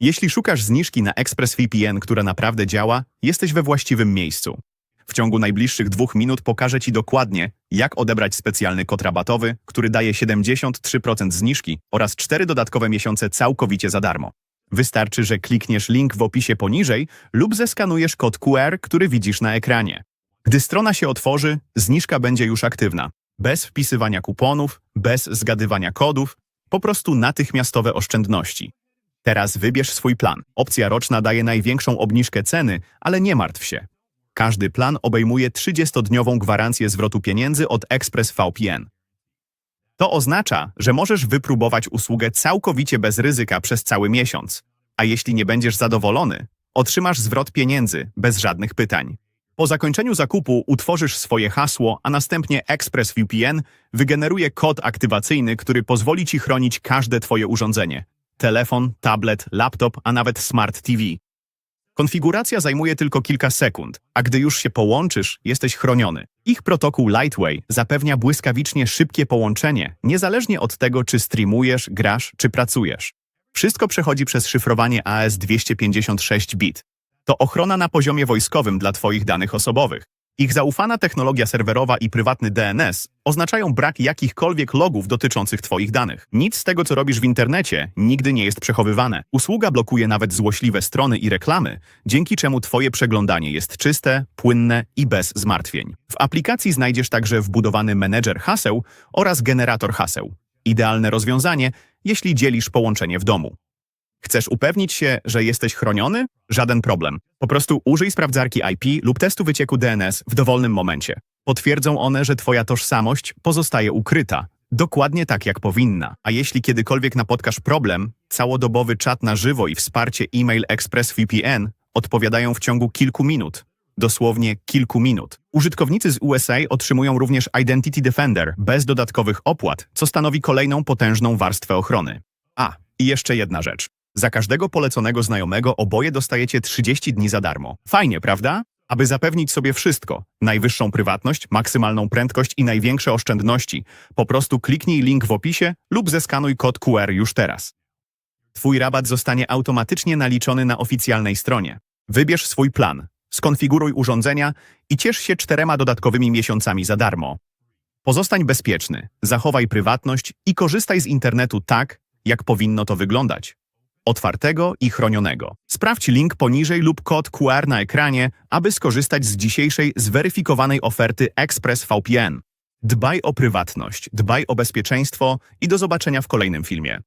Jeśli szukasz zniżki na ExpressVPN, która naprawdę działa, jesteś we właściwym miejscu. W ciągu najbliższych dwóch minut pokażę Ci dokładnie, jak odebrać specjalny kod rabatowy, który daje 73% zniżki oraz 4 dodatkowe miesiące całkowicie za darmo. Wystarczy, że klikniesz link w opisie poniżej lub zeskanujesz kod QR, który widzisz na ekranie. Gdy strona się otworzy, zniżka będzie już aktywna. Bez wpisywania kuponów, bez zgadywania kodów, po prostu natychmiastowe oszczędności. Teraz wybierz swój plan. Opcja roczna daje największą obniżkę ceny, ale nie martw się. Każdy plan obejmuje 30-dniową gwarancję zwrotu pieniędzy od ExpressVPN. To oznacza, że możesz wypróbować usługę całkowicie bez ryzyka przez cały miesiąc. A jeśli nie będziesz zadowolony, otrzymasz zwrot pieniędzy bez żadnych pytań. Po zakończeniu zakupu utworzysz swoje hasło, a następnie ExpressVPN wygeneruje kod aktywacyjny, który pozwoli Ci chronić każde Twoje urządzenie. Telefon, tablet, laptop, a nawet smart TV. Konfiguracja zajmuje tylko kilka sekund, a gdy już się połączysz, jesteś chroniony. Ich protokół Lightway zapewnia błyskawicznie szybkie połączenie, niezależnie od tego, czy streamujesz, grasz, czy pracujesz. Wszystko przechodzi przez szyfrowanie AS256 bit. To ochrona na poziomie wojskowym dla Twoich danych osobowych. Ich zaufana technologia serwerowa i prywatny DNS oznaczają brak jakichkolwiek logów dotyczących Twoich danych. Nic z tego, co robisz w internecie, nigdy nie jest przechowywane. Usługa blokuje nawet złośliwe strony i reklamy, dzięki czemu Twoje przeglądanie jest czyste, płynne i bez zmartwień. W aplikacji znajdziesz także wbudowany menedżer haseł oraz generator haseł. Idealne rozwiązanie, jeśli dzielisz połączenie w domu. Chcesz upewnić się, że jesteś chroniony? Żaden problem. Po prostu użyj sprawdzarki IP lub testu wycieku DNS w dowolnym momencie. Potwierdzą one, że Twoja tożsamość pozostaje ukryta. Dokładnie tak, jak powinna. A jeśli kiedykolwiek napotkasz problem, całodobowy czat na żywo i wsparcie e-mail ExpressVPN odpowiadają w ciągu kilku minut. Dosłownie kilku minut. Użytkownicy z USA otrzymują również Identity Defender bez dodatkowych opłat, co stanowi kolejną potężną warstwę ochrony. A, i jeszcze jedna rzecz. Za każdego poleconego znajomego oboje dostajecie 30 dni za darmo. Fajnie, prawda? Aby zapewnić sobie wszystko, najwyższą prywatność, maksymalną prędkość i największe oszczędności, po prostu kliknij link w opisie lub zeskanuj kod QR już teraz. Twój rabat zostanie automatycznie naliczony na oficjalnej stronie. Wybierz swój plan, skonfiguruj urządzenia i ciesz się czterema dodatkowymi miesiącami za darmo. Pozostań bezpieczny, zachowaj prywatność i korzystaj z internetu tak, jak powinno to wyglądać otwartego i chronionego. Sprawdź link poniżej lub kod QR na ekranie, aby skorzystać z dzisiejszej zweryfikowanej oferty ExpressVPN. Dbaj o prywatność, dbaj o bezpieczeństwo i do zobaczenia w kolejnym filmie.